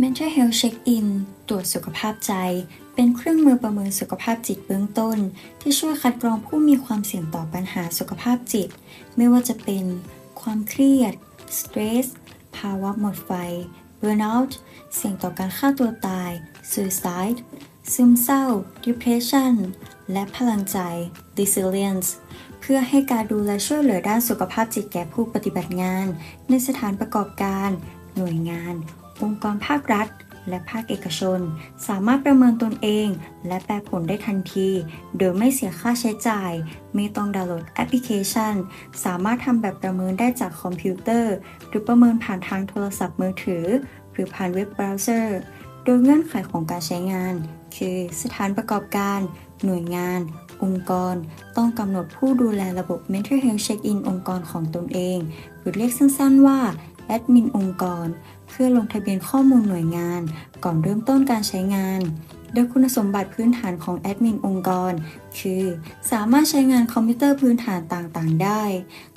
Mental Health Check-in ตรวจสุขภาพใจ เป็นเครื่องมือประเมินสุขภาพจิตเบื้องต้น ที่ช่วยคัดกรองผู้มีความเสี่ยงต่อปัญหาสุขภาพจิต ไม่ว่าจะเป็น ความเครียด stress ภาวะหมดไฟ burnout เสี่ยงต่อการฆ่าตัวตาย suicide ซึมเศร้า depression และพลังใจ resilience เพื่อให้การดูแลช่วยเหลือด้านสุขภาพจิตแก่ผู้ปฏิบัติงาน ในสถานประกอบการ หน่วยงาน องค์กรภาครัฐ และภาคเอกชน สามารถประเมินตนเอง และแปลผลได้ทันที โดยไม่เสียค่าใช้จ่าย ไม่ต้องดาวน์โหลดแอปพลิเคชัน สามารถทำแบบประเมินได้จากคอมพิวเตอร์ หรือประเมินผ่านทางโทรศัพท์มือถือ หรือผ่านเว็บเบราว์เซอร์ โดยเงื่อนไขของการใช้งาน คือสถานประกอบการ หน่วยงาน องค์กร ต้องกำหนดผู้ดูแลระบบ Mental Health Check-in องค์กรของตนเอง หรือเรียกสั้นๆว่าแอดมินองค์กร เพื่อลงทะเบียนข้อมูลหน่วยงาน ก่อนเริ่มต้นการใช้งานโดยคุณสมบัติพื้นฐานของแอดมินองค์กร คือ สามารถใช้งานคอมพิวเตอร์พื้นฐานต่างๆ ได้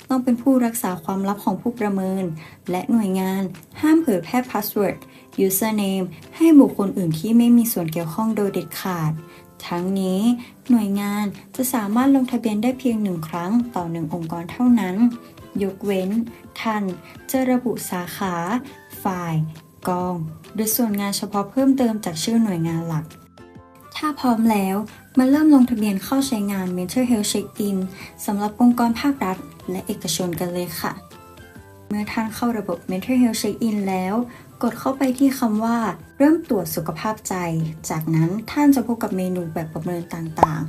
ต้องเป็นผู้รักษาความลับของผู้ประเมิน และหน่วยงานห้ามเผยแพร่พาสเวิร์ด username ให้บุคคลอื่นที่ไม่มีส่วนเกี่ยวข้องโดยเด็ดขาด ทั้งนี้หน่วยงานจะสามารถลงทะเบียนได้เพียงหนึ่งครั้งต่อหนึ่งองค์กรเท่านั้น ยกเว้น ท่านจะระบุสาขา ฝ่าย กอง หรือส่วนงานเฉพาะเพิ่มเติมจากชื่อหน่วยงานหลัก ถ้าพร้อมแล้วมาเริ่มลงทะเบียนเข้าใช้งาน Mental Health Check-in สำหรับองค์กรภาครัฐ และเอกชนกันเลยค่ะ เมื่อท่านเข้าระบบ Mental Health Check-in แล้ว กดเข้าไปที่คำว่า เริ่มตรวจสุขภาพใจ จากนั้นท่านจะพบกับเมนูแบบประเมินต่างๆ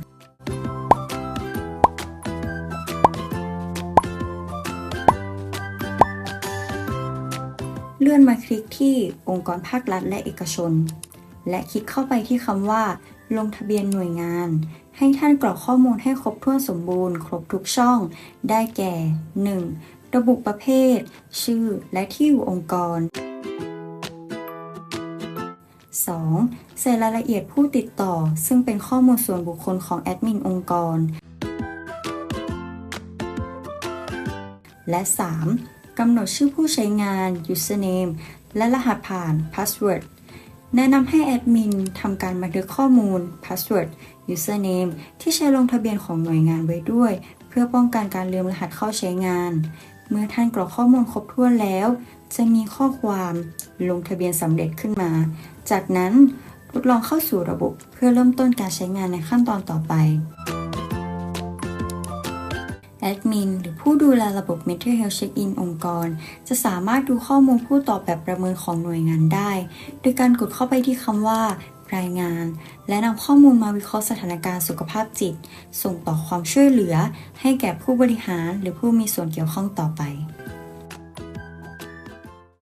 เลื่อนมาคลิกที่องค์กรภาครัฐและเอกชน และคลิกเข้าไปที่คำว่า ลงทะเบียนหน่วยงาน ให้ท่านกรอกข้อมูลให้ครบถ้วนสมบูรณ์ ครบทุกช่อง ได้แก่ 1. ระบุประเภท ชื่อ และที่อยู่องค์กร 2. ใส่รายละเอียดผู้ติดต่อ ซึ่งเป็นข้อมูลส่วนบุคคลของแอดมินองค์กร และ 3. กำหนดชื่อผู้ใช้งาน username และรหัสผ่าน password แนะนำให้แอดมินทำการบันทึกข้อมูล password username ที่ใช้ลงทะเบียนของหน่วยงานไว้ด้วย เพื่อป้องกันการลืมรหัสเข้าใช้งาน เมื่อท่านกรอกข้อมูลครบถ้วนแล้ว จะมีข้อความลงทะเบียนสำเร็จขึ้นมา จากนั้นทดลองเข้าสู่ระบบเพื่อเริ่มต้นการใช้งานในขั้นตอนต่อไปแอดมินหรือผู้ดูแลระบบ Mental Health Check-in องค์กร จะสามารถดูข้อมูลผู้ตอบแบบประเมินของหน่วยงานได้ โดยการกดเข้าไปที่คำว่า รายงาน และนำข้อมูลมาวิเคราะห์สถานการณ์สุขภาพจิต ส่งต่อความช่วยเหลือ ให้แก่ผู้บริหารหรือผู้มีส่วนเกี่ยวข้องต่อไป